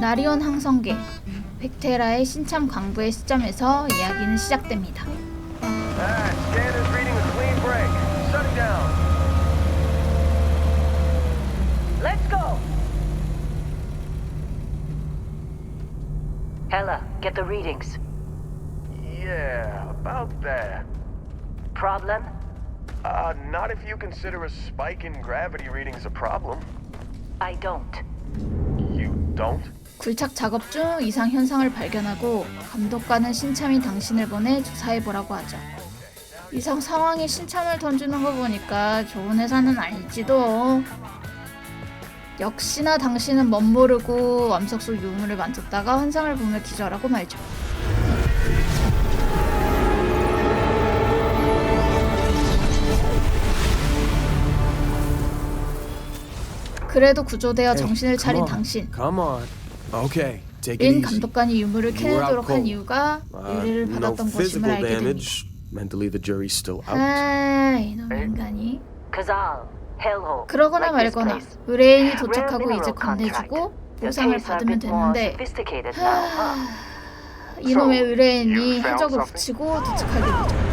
나리온 항성계 벡테라의 신참 광부의 시점에서 이야기는 시작됩니다. Alright, Scanners reading a clean break. Shutting down. Let's go! Hella, get the readings. Yeah, about that. Problem? Uh, not if you consider a spike in gravity readings a problem. I don't. You don't? 굴착 작업 중 이상 현상을 발견하고 감독관은 신참이 당신을 보내 조사해보라고 하죠. 이상 상황에 신참을 던지는 거 보니까 좋은 회사는 아닐지도. 역시나 당신은 멋모르고 맘속 속 유물을 만졌다가 환상을 보며 기절하고 말죠. 그래도 구조되어 정신을 차린 당신. Come on. Okay, take it 린 easy. 감독관이 유물을 캐내도록 한. 이유가 Uh, 의뢰를 no 받았던 것임을 physical 알게 됩니다. damage. Mentally, the jury's still out. 아, 이놈 인간이. Kazal, Hellhole. 그러거나 like this 말거나 place. 의뢰인이 도착하고 이제. 건네주고 보상을 받으면 되는데? 이놈의 의뢰인이 해적을? 붙이고 도착하게 되죠.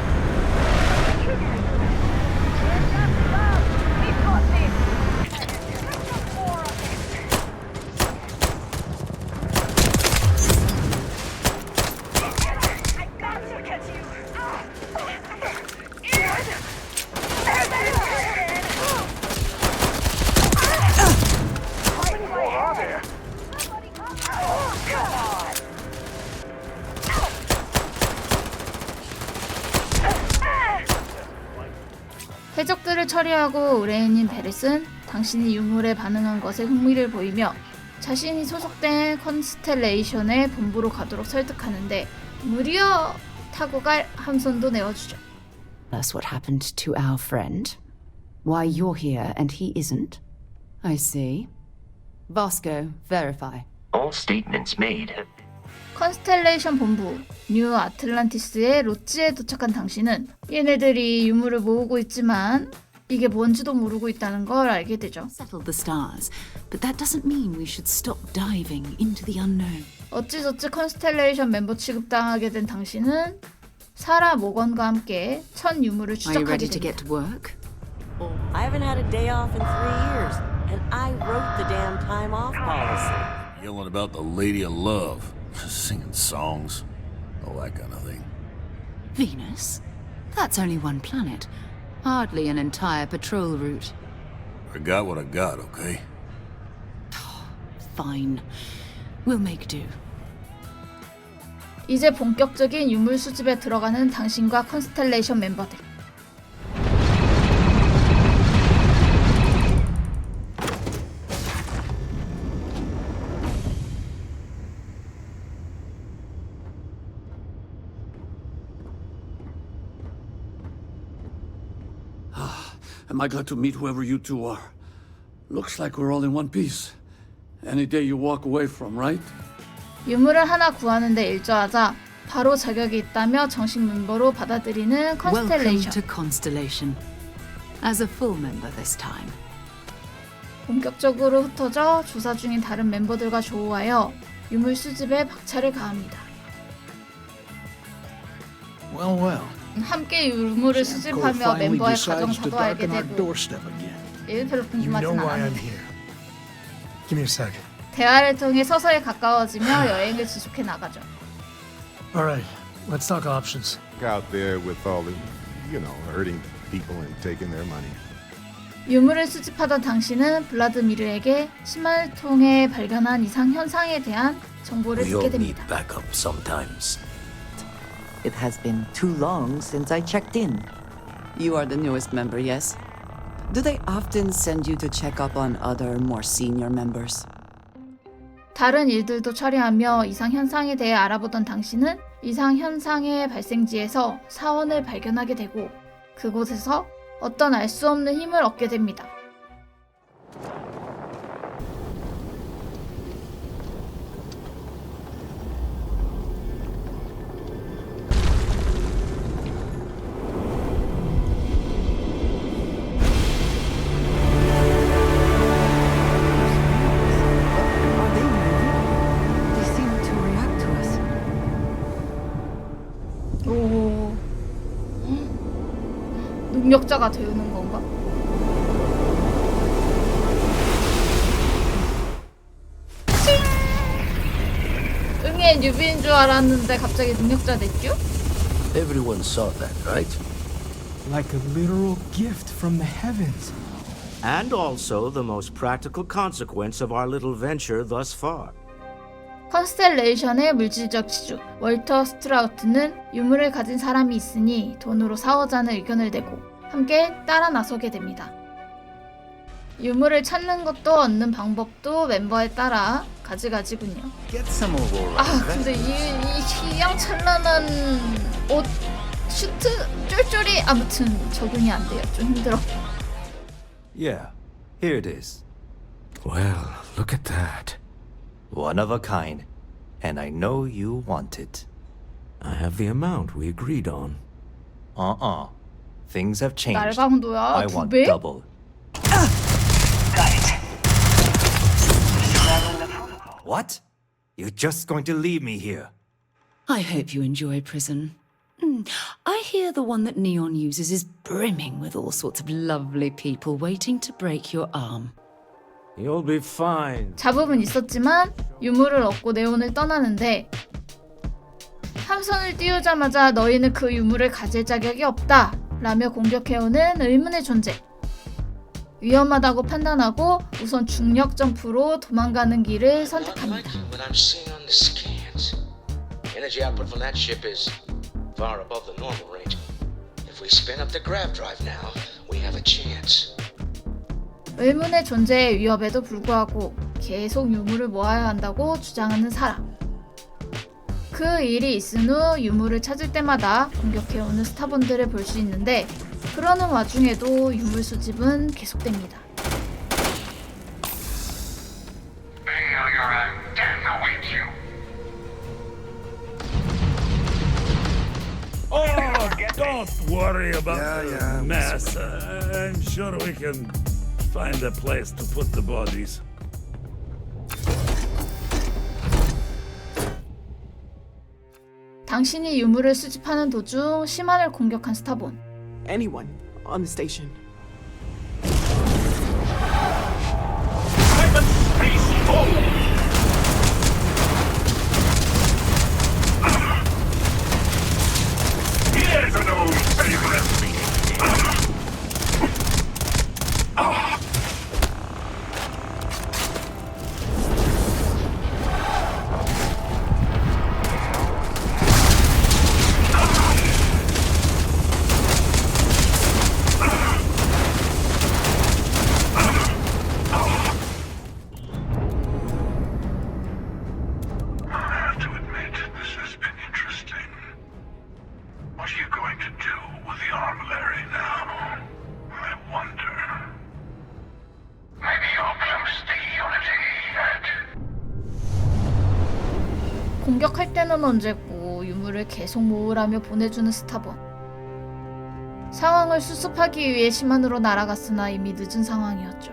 처리하고 의뢰인인 베렛은 당신이 유물에 반응한 것에 흥미를 보이며 자신이 소속된 컨스텔레이션의 본부로 가도록 설득하는데 무려 타고 갈 함선도 내어주죠. That's what happened to our friend. Why you're here and he isn't? I see. Vasco, verify. All statements made 컨스텔레이션 본부 뉴 아틀란티스의 로찌에 도착한 당신은 얘네들이 유물을 모으고 있지만 이게 뭔지도 모르고 있다는 걸 알게 되죠. Settled the stars, but that doesn't mean we should stop diving into the unknown. 어찌저찌 컨스텔레이션 멤버 취급당하게 된 당신은 사라 모건과 함께 첫 유물을 Are you ready 추적하게 to get 됩니다. to work? I haven't had a day off in three years, and I wrote the damn time off policy. Yelling about the lady of love, singing songs, all that kind of thing. Venus? That's only one planet. Hardly an entire patrol route. I got what I got, okay? Fine. We'll make do. 이제 본격적인 유물 수집에 들어가는 당신과 컨스텔레이션 멤버들. Am I glad to meet whoever you two are? Looks like we're all in one piece. Any day you walk away from, right? 유물을 하나 구하는데 일조하자 바로 자격이 있다며 정식 멤버로 받아들이는 Welcome 컨스텔레이션. to Constellation. As a full member this time. 본격적으로 흩어져 조사 중인 다른 멤버들과 조우하여 유물 수집에 박차를 가합니다. Well, well. 함께 유물을 수집하며 멤버의 가정사도 알게 되고. 일 별로 궁금하진 않았는데. Give me a second. 대화를 통해 서서히 가까워지며 여행을 지속해 나가죠. All right, let's talk options. out there with all the, you know, hurting people and taking their money. 유물을 수집하던 당신은 블라드미르에게 심화를 통해 발견한 이상 현상에 대한 정보를 듣게 됩니다. It has been too long since I checked in. You are the newest member, yes? Do they often send you to check up on other, more senior members? 다른 일들도 처리하며 이상 현상에 대해 알아보던 당신은 이상 현상의 발생지에서 사원을 발견하게 되고 그곳에서 어떤 알 수 없는 힘을 얻게 됩니다. 능력자가 되는 건가? 응애 뉴비인 줄 알았는데 갑자기 능력자 됐죠? Everyone saw that, right? Like a literal gift from the heavens. And also the most practical consequence of our little venture thus far. 컨스텔레이션의 물질적 지주 월터 스트라우트는 유물을 가진 사람이 있으니 돈으로 사오자는 의견을 내고 함께 따라 나서게 됩니다. 유물을 찾는 것도 얻는 방법도 멤버에 따라 가지가지군요. 아 근데 이, 이 휘황찬란한 옷 슈트 쫄쫄이 아무튼 적응이 안 돼요. 좀 힘들어. Yeah, here it is. Well, look at that. One of a kind. And I know you want it. I have the amount we agreed on. Uh-uh. Things have changed. 날강도야 I 두 want 배? double. What? You're just going to leave me here? I hope you enjoy prison. Mm, I hear the one that Neon uses is brimming with all sorts of lovely people waiting to break your arm. You'll be fine. 잡음은 있었지만 유물을 얻고 네온을 떠나는데 함선을 띄우자마자 너희는 그 유물을 가질 자격이 없다 라며 공격해오는 의문의 존재 위험하다고 판단하고 우선 중력 점프로 도망가는 길을 선택합니다. 의문의 존재의 위협에도 불구하고 계속 유물을 모아야 한다고 주장하는 사람 그 일이 있은 후 유물을 찾을 때마다 공격해오는 스타본들을 볼 수 있는데 그러는 와중에도 유물 수집은 계속됩니다. Oh, don't worry about the mess. Uh, I'm sure we can find a place to put the bodies. 당신이 유물을 수집하는 도중 시만을 공격한 스타본. Anyone on the station. 언제고 유물을 계속 모으라며 보내주는 스타본. 상황을 수습하기 위해 시만으로 날아갔으나 이미 늦은 상황이었죠.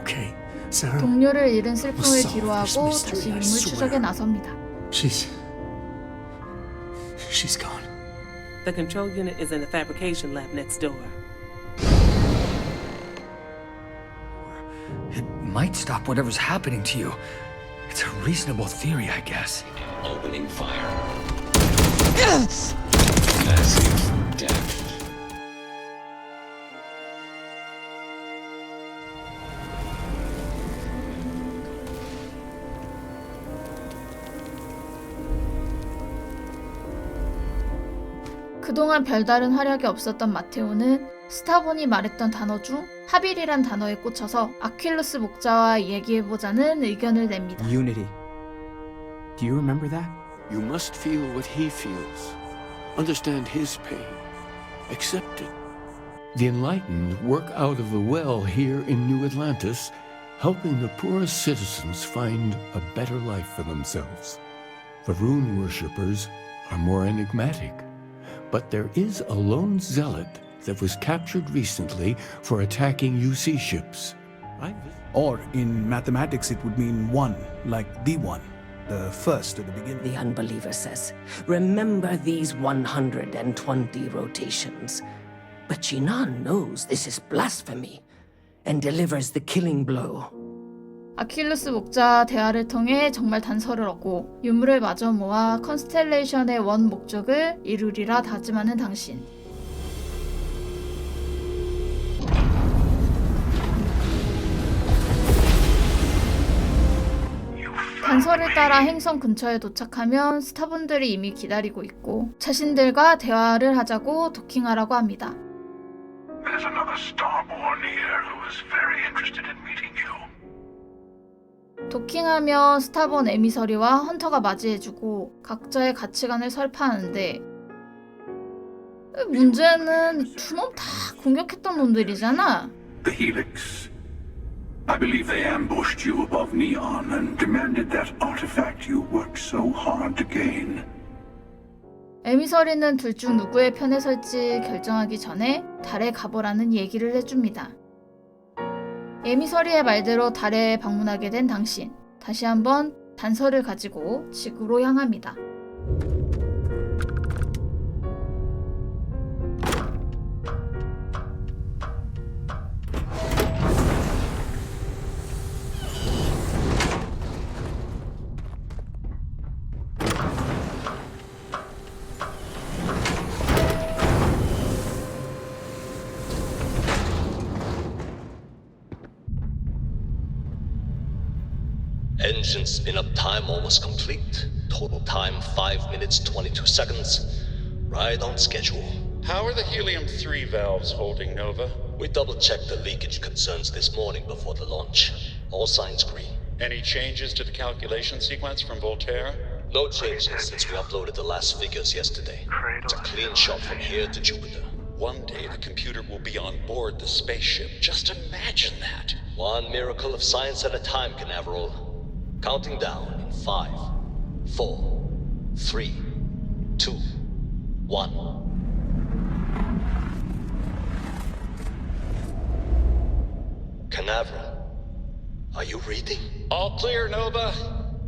Okay, Sarah. 동료를 잃은 슬픔을 뒤로하고 다시 유물. 추적에 나섭니다. She's. She's gone. The control unit is in the fabrication lab next door. It might stop whatever's happening to you. It's a reasonable theory, I guess. Opening fire. Massive death. 그동안 별다른 활약이 없었던 마테오는 스타본이 말했던 단어 중 하빌이란 단어에 꽂혀서 아퀴루스 목자와 이야기해보자는 의견을 냅니다. Unity. Do you remember that? You must feel what he feels. Understand his pain. Accept it. The enlightened work out of the well here in New Atlantis, helping the poorest citizens find a better life for themselves. The rune worshippers are more enigmatic, but there is a lone zealot that was captured recently for attacking UC ships. Or in mathematics, it would mean one, like the one, the first at the beginning. The unbeliever says, Remember these 120 rotations. But Jinan knows this is blasphemy and delivers the killing blow. 아킬루스 목자 대화를 통해 정말 단서를 얻고 유물을 마저 모아 컨스텔레이션의 원 목적을 이루리라 다짐하는 당신. 단서를 따라 행성 근처에 도착하면 스타분들이 이미 기다리고 있고 자신들과 대화를 하자고 도킹하라고 합니다. There's another starborn here who is very interested in meeting you. 도킹하며 스타본 에미 서리와 헌터가 맞이해주고 각자의 가치관을 설파하는데 문제는 두 놈 다 공격했던 놈들이잖아. The Helix. I believe they ambushed you above Neon and demanded that artifact you worked so hard to gain. 에미서리는 둘 중 누구의 편에 설지 결정하기 전에 달에 가보라는 얘기를 해줍니다. 에미서리의 말대로 달에 방문하게 된 당신. 다시 한번 단서를 가지고 지구로 향합니다. Engine spin up time almost complete. Total time 5 minutes 22 seconds. Right on schedule. How are the helium 3 valves holding, Nova? We double checked the leakage concerns this morning before the launch. All signs green. Any changes to the calculation sequence from Voltaire? No changes since we uploaded the last figures yesterday. It's a clean shot from here to Jupiter. One day the computer will be on board the spaceship. Just imagine that. One miracle of science at a time, Canaveral. Counting down in five, four, three, two, one. Canaveral, are you reading? All clear, Nova.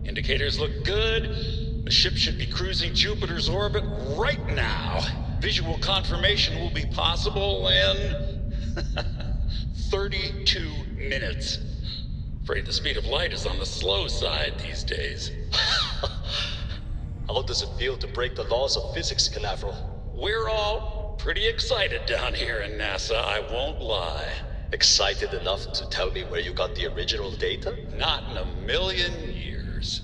Indicators look good. The ship should be cruising Jupiter's orbit right now. Visual confirmation will be possible in 32 minutes. Afraid the speed of light is on the slow side these days. How does it feel to break the laws of physics, Canaveral? We're all pretty excited down here in NASA, I won't lie. Excited enough to tell me where you got the original data? Not in a million years.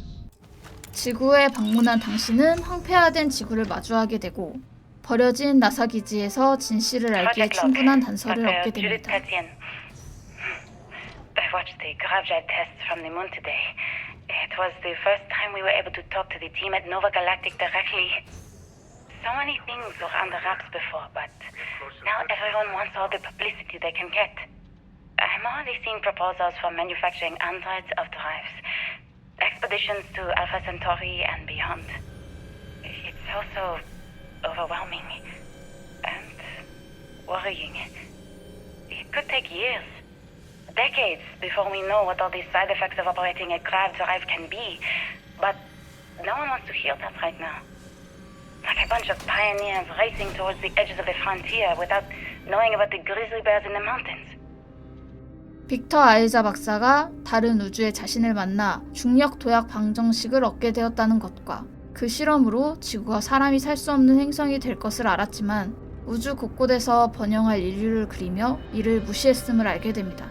지구에 방문한 당신은 황폐화된 지구를 마주하게 되고 버려진 나사 기지에서 진실을 알기에 충분한 단서를 얻게 됩니다. I watched the grav drive tests from the moon today. It was the first time we were able to talk to the team at Nova Galactic directly. So many things were under wraps before, but now everyone wants all the publicity they can get. I'm already seeing proposals for manufacturing androids of drives, expeditions to Alpha Centauri and beyond. It's also overwhelming and worrying. It could take years decades before we know what all the side effects of operating a grav drive can be. But no one wants to hear that right now. Like a bunch of pioneers racing towards the edges of the frontier without knowing about the grizzly bears in the mountains. 빅터 아이자 박사가 다른 우주의 자신을 만나 중력 도약 방정식을 얻게 되었다는 것과 그 실험으로 지구가 사람이 살 수 없는 행성이 될 것을 알았지만 우주 곳곳에서 번영할 인류를 그리며 이를 무시했음을 알게 됩니다.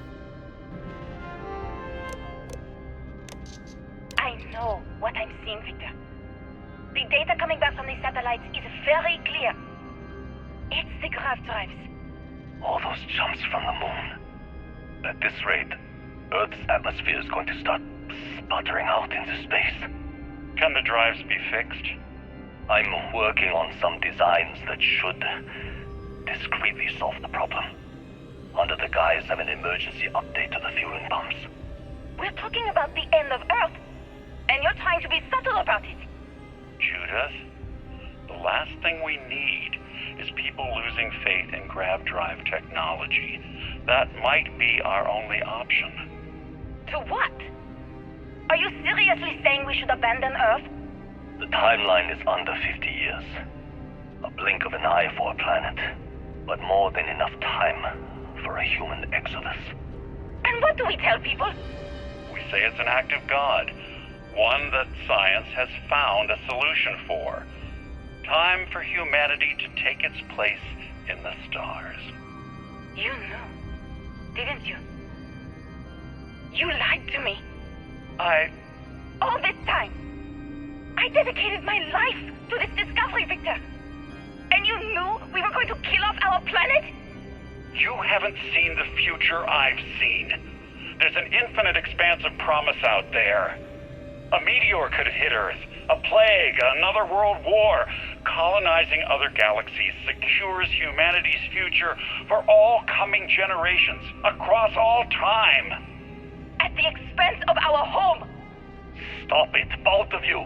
Satellites is very clear. It's the grav drives. All those jumps from the moon. At this rate, Earth's atmosphere is going to start sputtering out into space. Can the drives be fixed? I'm working on some designs that should discreetly solve the problem. Under the guise of an emergency update to the fueling pumps. We're talking about the end of Earth, and you're trying to be subtle about it. Judith, the last thing we need is people losing faith in grab drive technology. That might be our only option. To what? Are you seriously saying we should abandon Earth? The timeline is under 50 years. A blink of an eye for a planet. but more than enough time for a human exodus. And what do we tell people? We say it's an act of God, one that science has found a solution for. Time for humanity to take its place in the stars. You knew, didn't you? You lied to me. I. All this time. I dedicated my life to this discovery, Victor. And you knew we were going to kill off our planet? You haven't seen the future I've seen. There's an infinite expanse of promise out there. A meteor could hit Earth, a plague, another world war. Colonizing other galaxies secures humanity's future for all coming generations, across all time. At the expense of our home. Stop it, both of you.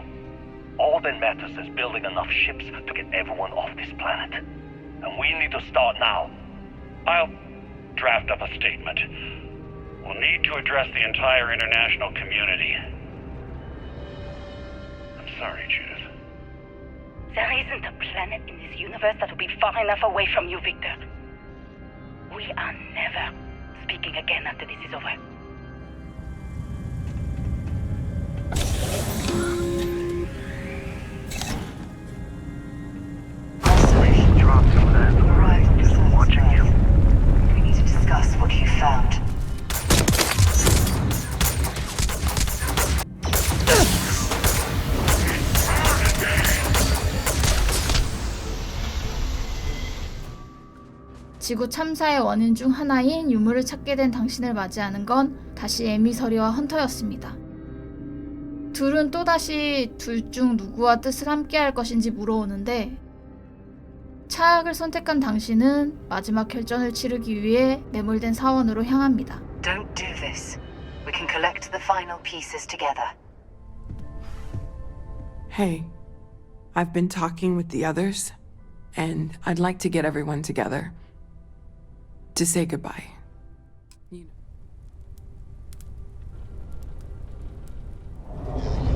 All that matters is building enough ships to get everyone off this planet. And we need to start now. I'll draft up a statement. We'll need to address the entire international community. Sorry, Judith. There isn't a planet in this universe that will be far enough away from you, Victor. We are never speaking again after this is over. 지구 참사의 원인 중 하나인 유물을 찾게 된 당신을 맞이하는 건 다시 에미 서리와 헌터였습니다. 둘은 또다시 둘 중 누구와 뜻을 함께 할 것인지 물어오는데 차악을 선택한 당신은 마지막 결전을 치르기 위해 매몰된 사원으로 향합니다. Don't do this. We can collect the final pieces together. Hey, I've been talking with the others, and I'd like to get everyone together to say goodbye. You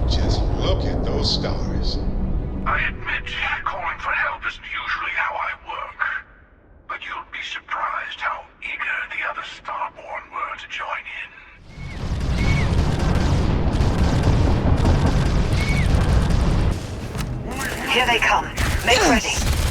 Just look at those stars. I admit, calling for help isn't usually how I work. But you'll be surprised how eager the other Starborn were to join in. Here they come. Make ready.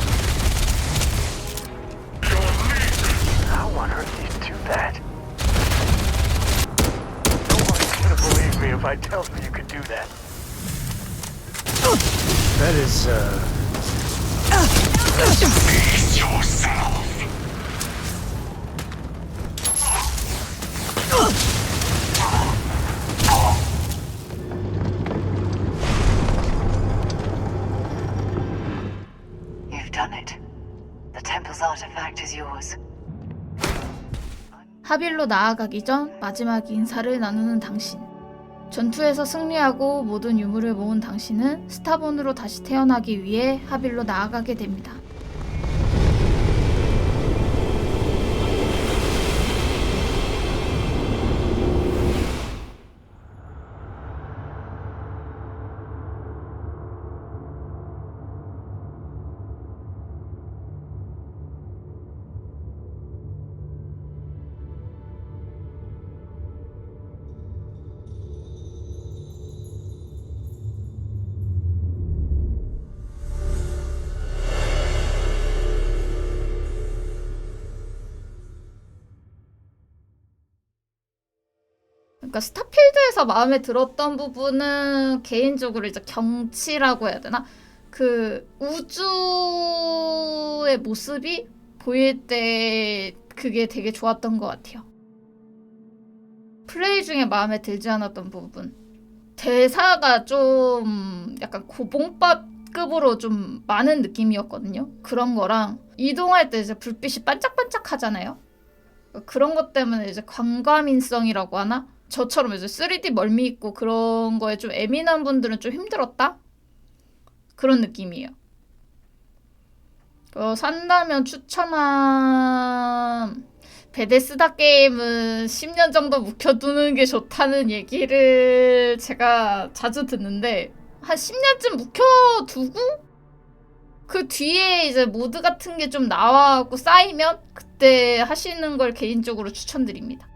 Yours. 하빌로 나아가기 전 마지막 인사를 나누는 당신. 전투에서 승리하고 모든 유물을 모은 당신은 스타본으로 다시 태어나기 위해 하빌로 나아가게 됩니다. 그러니까 스타필드에서 마음에 들었던 부분은 개인적으로 이제 경치라고 해야 되나? 그 우주의 모습이 보일 때 그게 되게 좋았던 것 같아요. 플레이 중에 마음에 들지 않았던 부분. 대사가 좀 약간 고봉밥급으로 좀 많은 느낌이었거든요. 그런 거랑 이동할 때 이제 불빛이 반짝반짝 하잖아요. 그런 것 때문에 이제 광감인성이라고 하나? 저처럼 이제 3D 멀미 있고 그런 거에 좀 예민한 분들은 좀 힘들었다? 그런 느낌이에요. 어, 산다면 추천한 베데스다 게임은 10년 정도 묵혀두는 게 좋다는 얘기를 제가 자주 듣는데 한 10년쯤 묵혀두고 그 뒤에 이제 모드 같은 게 좀 나와갖고 쌓이면 그때 하시는 걸 개인적으로 추천드립니다.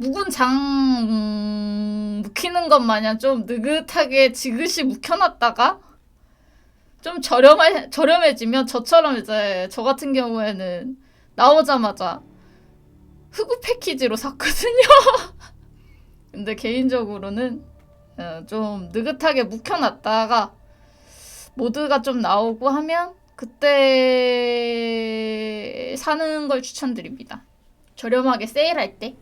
묵은 장 묵히는 것 마냥 좀 느긋하게 지그시 묵혀놨다가 좀 저렴해, 저렴해지면 저처럼 이제 저 같은 경우에는 나오자마자 흑우 패키지로 샀거든요. 근데 개인적으로는 어, 좀 느긋하게 묵혀놨다가 모드가 좀 나오고 하면 그때 사는 걸 추천드립니다. 저렴하게 세일할 때.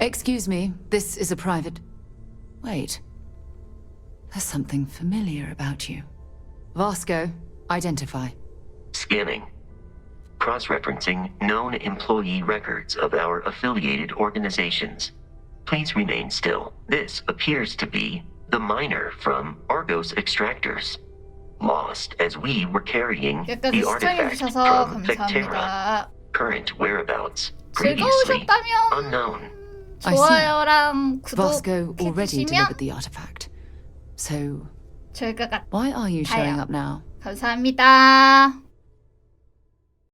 Excuse me, this is a private. Wait. There's something familiar about you. Vasco, identify. Scanning. Cross referencing known employee records of our affiliated organizations. Please remain still. This appears to be the miner from Argos Extractors. Lost as we were carrying 여기까지 the artifact 시청해주셔서 from Vectera. 감사합니다. Current whereabouts previously 즐거우셨다면 unknown. I see. 좋아요랑 Vasco 구독 already 해주시면 delivered the artifact. So, 저희가 가 why are you showing 가요. up now? 감사합니다.